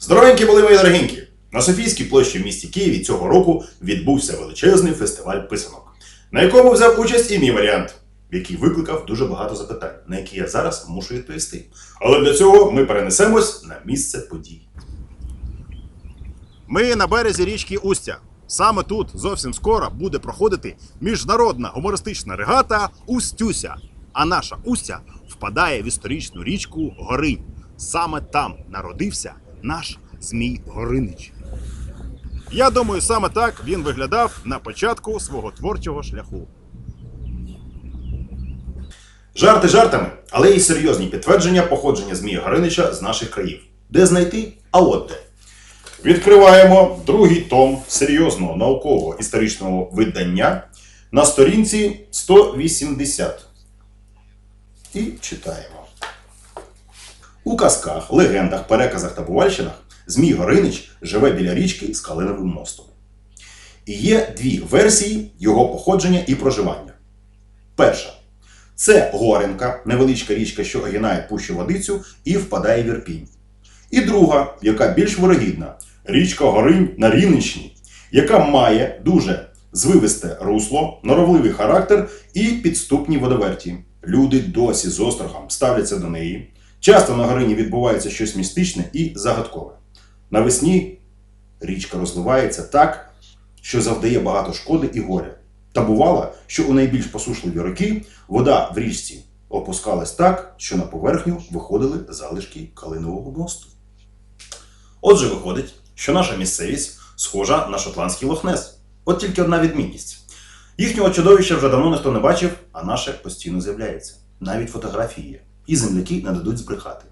Здоровенькі були мої дорогенькі! На Софійській площі в місті Києві цього року відбувся величезний фестиваль писанок, на якому взяв участь і мій варіант, який викликав дуже багато запитань, на які я зараз мушу відповісти. Але для цього ми перенесемось на місце подій. Ми на березі річки Устя. Саме тут зовсім скоро буде проходити міжнародна гумористична регата Устюся. А наша Устя впадає в історичну річку Горинь. Саме там народився наш Змій Горинич. Я думаю, саме так він виглядав на початку свого творчого шляху. Жарти жартами, але й серйозні підтвердження походження Змія Горинича з наших країв. Де знайти? А от де. Відкриваємо другий том серйозного наукового історичного видання на сторінці 180. І читаємо. У казках, легендах, переказах та бувальщинах Змій Горинич живе біля річки з Калиновим мостом. І є дві версії його походження і проживання. Перша це Горенка, невеличка річка, що огинає пущу водицю і впадає в Ірпінь. І друга, яка більш вирогідна, річка Горинь на Рівненщині, яка має дуже звивисте русло, норовливий характер і підступні водоверті. Люди досі з острахом ставляться до неї. Часто на горині відбувається щось містичне і загадкове. Навесні річка розливається так, що завдає багато шкоди і горя. Та бувало, що у найбільш посушливі роки вода в річці опускалась так, що на поверхню виходили залишки калинового мосту. Отже, виходить, що наша місцевість схожа на шотландський лохнес. От тільки одна відмінність. Їхнього чудовища вже давно ніхто не бачив, а наше постійно з'являється. Навіть фотографії є. І земляки не дадуть збрехати.